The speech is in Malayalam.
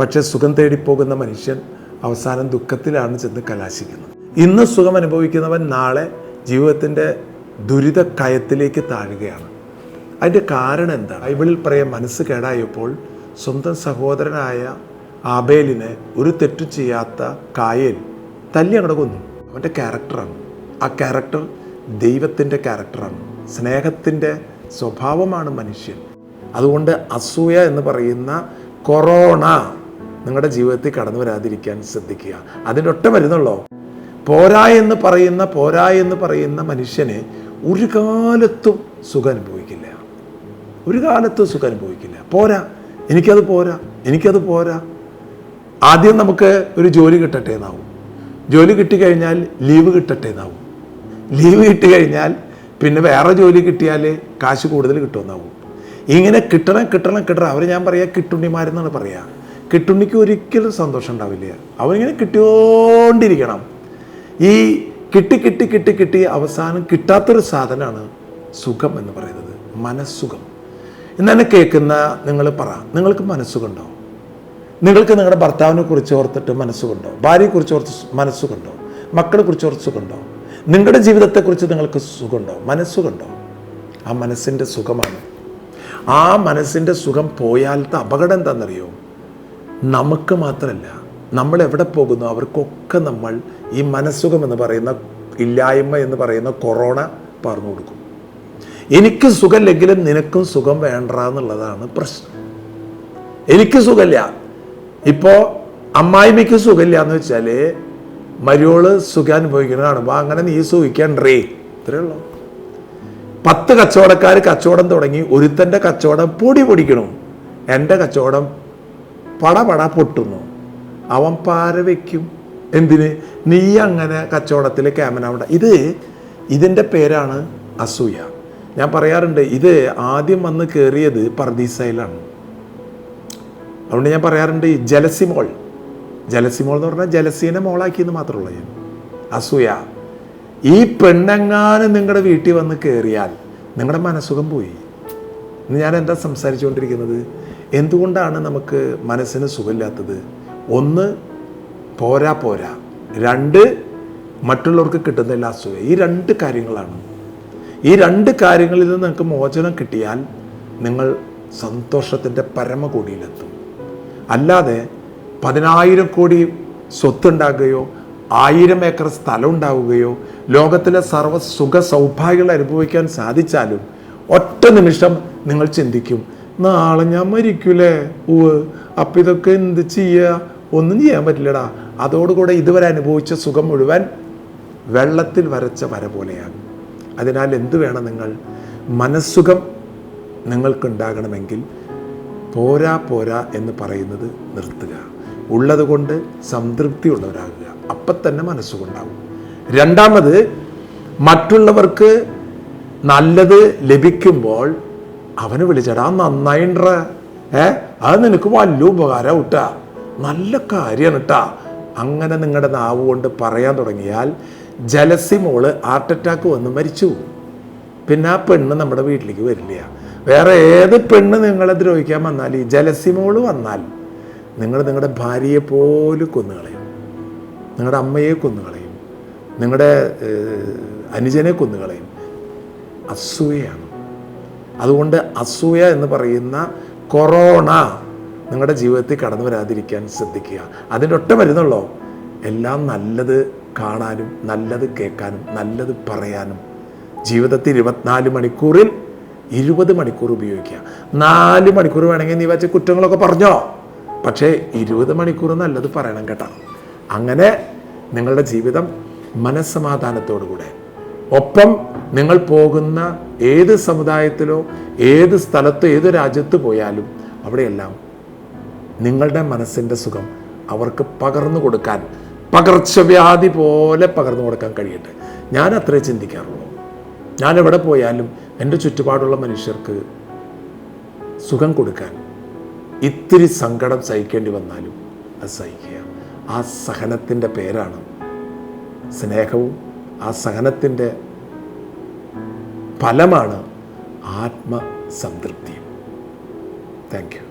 പക്ഷെ സുഖം തേടിപ്പോകുന്ന മനുഷ്യൻ അവസാനം ദുഃഖത്തിലാണ് ചെന്ന് കലാശിക്കുന്നത്. ഇന്ന് സുഖം അനുഭവിക്കുന്നവൻ നാളെ ജീവിതത്തിന്റെ ദുരിത കയത്തിലേക്ക് താഴുകയാണ്. അതിന്റെ കാരണം എന്താ ബൈബിളിൽ പറയാൻ മനസ്സ് കേടായപ്പോൾ സ്വന്തം സഹോദരനായ ആബേലിനെ ഒരു തെറ്റു ചെയ്യാത്ത കായൽ തല്ലി അങ്ങോട്ട് കൊന്നു. അവന്റെ ക്യാരക്ടറാണ്. ആ ക്യാരക്ടർ ദൈവത്തിന്റെ ക്യാരക്ടറാണ്. സ്നേഹത്തിന്റെ സ്വഭാവമാണ് മനുഷ്യൻ. അതുകൊണ്ട് അസൂയ എന്ന് പറയുന്ന കൊറോണ നിങ്ങളുടെ ജീവിതത്തിൽ കടന്നു വരാതിരിക്കാൻ ശ്രദ്ധിക്കുക. അതിന്റെ ഒറ്റ വരുന്നുള്ളോ പോരാ എന്ന് പറയുന്ന പോരാ എന്ന് പറയുന്ന മനുഷ്യന് ഒരു കാലത്തും സുഖം അനുഭവിക്കില്ല. ഒരു കാലത്തും സുഖം അനുഭവിക്കില്ല. പോരാ. എനിക്കത് പോരാ. എനിക്കത് പോരാ. ആദ്യം നമുക്ക് ഒരു ജോലി കിട്ടട്ടെ എന്നാവും ജോലി കിട്ടിക്കഴിഞ്ഞാൽ ലീവ് കിട്ടട്ടെ എന്നാവും ലീവ് കിട്ടിക്കഴിഞ്ഞാൽ പിന്നെ വേറെ ജോലി കിട്ടിയാൽ കാശ് കൂടുതൽ കിട്ടുമെന്നാവും. ഇങ്ങനെ കിട്ടണം കിട്ടണം കിട്ടണം. അവർ ഞാൻ പറയാ കിട്ടുണ്ണിമാരെന്നാണ് പറയാ. കിട്ടുണ്ണിക്ക് ഒരിക്കലും സന്തോഷം ഉണ്ടാവില്ല. അവനിങ്ങനെ കിട്ടിയോണ്ടിരിക്കണം ഈ കിട്ടി കിട്ടി കിട്ടി കിട്ടി അവസാനം കിട്ടാത്തൊരു സാധനമാണ് സുഖം എന്ന് പറയുന്നത്. മനസ്സുഖം. ഇന്നെ കേൾക്കുന്ന നിങ്ങൾ പറ നിങ്ങൾക്ക് മനസ്സുഖമുണ്ടോ? നിങ്ങൾക്ക് നിങ്ങളുടെ ഭർത്താവിനെ കുറിച്ച് ഓർത്തിട്ട് മനസ്സുകൊണ്ടോ ഭാര്യയെ കുറിച്ച് ഓർത്ത് മനസ്സുകൊണ്ടോ മക്കളെ കുറിച്ച് ഓർത്ത് സുഖമുണ്ടോ? നിങ്ങളുടെ ജീവിതത്തെക്കുറിച്ച് നിങ്ങൾക്ക് സുഖമുണ്ടോ? മനസ്സുകൊണ്ടോ ആ മനസ്സിന്റെ സുഖമാണ്. ആ മനസ്സിന്റെ സുഖം പോയാലത്തെ അപകടം എന്താണെന്നറിയോ? നമുക്ക് മാത്രമല്ല നമ്മൾ എവിടെ പോകുന്നു അവർക്കൊക്കെ നമ്മൾ ഈ മനസ്സുഖം എന്ന് പറയുന്ന ഇല്ലായ്മ എന്ന് പറയുന്ന കൊറോണ പറഞ്ഞു കൊടുക്കും. എനിക്ക് സുഖമില്ലെങ്കിലും നിനക്കും സുഖം വേണ്ട എന്നുള്ളതാണ് പ്രശ്നം. എനിക്ക് സുഖമില്ല. ഇപ്പോൾ അമ്മായിമ്മയ്ക്ക് സുഖമില്ല എന്ന് വെച്ചാൽ മരിയോൾ സുഖം അനുഭവിക്കുന്നത് കാണുമ്പോൾ അങ്ങനെ നീ സുഖിക്കണ്ടേ. ഇത്രയേ ഉള്ളൂ. പത്ത് കച്ചവടക്കാർ കച്ചവടം തുടങ്ങി ഒരുത്തന്റെ കച്ചവടം പൊടി പൊടിക്കണം. എന്റെ കച്ചവടം പട പട പൊട്ടുന്നു. അവൻ പാര വയ്ക്കും എന്തിന്? നീ അങ്ങനെ കച്ചവടത്തിൽ ക്യാമനാവണ്ട ഇത് ഇതിന്റെ പേരാണ് അസൂയ. ഞാൻ പറയാറുണ്ട് ഇത് ആദ്യം വന്ന് കയറിയത് പർദീസയിലാണ്. അതുകൊണ്ട് ഞാൻ പറയാറുണ്ട് ഈ ജലസി മോൾ. ജലസി മോൾ എന്ന് പറഞ്ഞാൽ ജലസീനെ മോളാക്കിയെന്ന് മാത്രമുള്ള ഞാൻ. അസൂയ. ഈ പെണ്ണെങ്ങാനും നിങ്ങളുടെ വീട്ടിൽ വന്ന് കയറിയാൽ നിങ്ങളുടെ മനസ്സുഖം പോയി. ഇന്ന് ഞാൻ എന്താ സംസാരിച്ചുകൊണ്ടിരിക്കുന്നത്? എന്തുകൊണ്ടാണ് നമുക്ക് മനസ്സിന് സുഖമില്ലാത്തത്? ഒന്ന് പോരാ പോരാ. രണ്ട് മറ്റുള്ളവർക്ക് കിട്ടുന്നില്ല അസുഖം ഈ രണ്ട് കാര്യങ്ങളാണ്. ഈ രണ്ട് കാര്യങ്ങളിൽ നിന്ന് നിങ്ങൾക്ക് മോചനം കിട്ടിയാൽ നിങ്ങൾ സന്തോഷത്തിന്റെ പരമകോടിയിലെത്തും. അല്ലാതെ പതിനായിരം കോടി സ്വത്തുണ്ടാകുകയോ ആയിരം ഏക്കർ സ്ഥലം ഉണ്ടാവുകയോ ലോകത്തിലെ സർവ സുഖ സൗഭാഗ്യങ്ങൾ അനുഭവിക്കാൻ സാധിച്ചാലും ഒറ്റ നിമിഷം നിങ്ങൾ ചിന്തിക്കും നാളെ ഞാൻ മരിക്കൂലേ? ഉവ് അപ്പം ഇതൊക്കെ എന്ത് ചെയ്യുക ഒന്നും ചെയ്യാൻ പറ്റില്ലടാ. അതോടുകൂടെ ഇതുവരെ അനുഭവിച്ച സുഖം മുഴുവൻ വെള്ളത്തിൽ വരച്ച വര പോലെയാകും അതിനാൽ എന്ത് വേണം നിങ്ങൾ? മനസ്സുഖം നിങ്ങൾക്കുണ്ടാകണമെങ്കിൽ പോരാ പോരാ എന്ന് പറയുന്നത് നിർത്തുക. ഉള്ളതുകൊണ്ട് സംതൃപ്തി ഉള്ളവരാകുക അപ്പം തന്നെ മനസ്സുകൊണ്ടാകും രണ്ടാമത് മറ്റുള്ളവർക്ക് നല്ലത് ലഭിക്കുമ്പോൾ അവന് വിളിച്ചടാ നന്നായിണ്ട ഏ അത് നിനക്ക് വലിയ ഉപകാരം ഇട്ടാ നല്ല കാര്യമാണ് ഇട്ടാ അങ്ങനെ നിങ്ങളുടെ നാവ് കൊണ്ട് പറയാൻ തുടങ്ങിയാൽ ജലസി മോൾ ഹാർട്ട് അറ്റാക്ക് വന്ന് മരിച്ചു. പിന്നെ ആ പെണ്ണ് നമ്മുടെ വീട്ടിലേക്ക് വരില്ല. വേറെ ഏത് പെണ്ണ് നിങ്ങളെ ദ്രോഹിക്കാൻ വന്നാൽ ഈ ജലസി മോൾ വന്നാൽ നിങ്ങൾ നിങ്ങളുടെ ഭാര്യയെ പോലും കൊന്നുകളയും നിങ്ങളുടെ അമ്മയെ കൊന്നുകളയും നിങ്ങളുടെ അനുജനെ കൊന്നുകളയും അസൂയയാണ്. അതുകൊണ്ട് അസൂയ എന്ന് പറയുന്ന കൊറോണ നിങ്ങളുടെ ജീവിതത്തിൽ കടന്നു വരാതിരിക്കാൻ ശ്രദ്ധിക്കുക. അതിന്റെ ഒറ്റ മരുന്നുള്ളോ? എല്ലാം നല്ലത് കാണാനും നല്ലത് കേൾക്കാനും നല്ലത് പറയാനും. ജീവിതത്തിൽ ഇരുപത്തിനാല് മണിക്കൂറിൽ ഇരുപത് മണിക്കൂർ ഉപയോഗിക്കുക. നാല് മണിക്കൂർ വേണമെങ്കിൽ നീ വെച്ച കുറ്റങ്ങളൊക്കെ പറഞ്ഞോ? പക്ഷേ ഇരുപത് മണിക്കൂർ നല്ലത് പറയണം കേട്ടോ. അങ്ങനെ നിങ്ങളുടെ ജീവിതം മനസ്സമാധാനത്തോടുകൂടെ. ഒപ്പം നിങ്ങൾ പോകുന്ന ഏത് സമുദായത്തിലോ ഏത് സ്ഥലത്തോ ഏത് രാജ്യത്ത് പോയാലും അവിടെയെല്ലാം നിങ്ങളുടെ മനസ്സിന്റെ സുഖം അവർക്ക് പകർന്നു കൊടുക്കാൻ പകർച്ചവ്യാധി പോലെ പകർന്നു കൊടുക്കാൻ കഴിയട്ടെ. ഞാൻ അത്രേ ചിന്തിക്കാറുള്ളൂ. ഞാൻ എവിടെ പോയാലും എന്റെ ചുറ്റുപാടുള്ള മനുഷ്യർക്ക് സുഖം കൊടുക്കാൻ ഇത്തിരി സങ്കടം സഹിക്കേണ്ടി വന്നാലും അത് സഹിക്കുക. ആ സഹനത്തിന്റെ പേരാണ് സ്നേഹവും ആ സഹനത്തിന്റെ ഫലമാണ് ആത്മസംതൃപ്തി. Thank you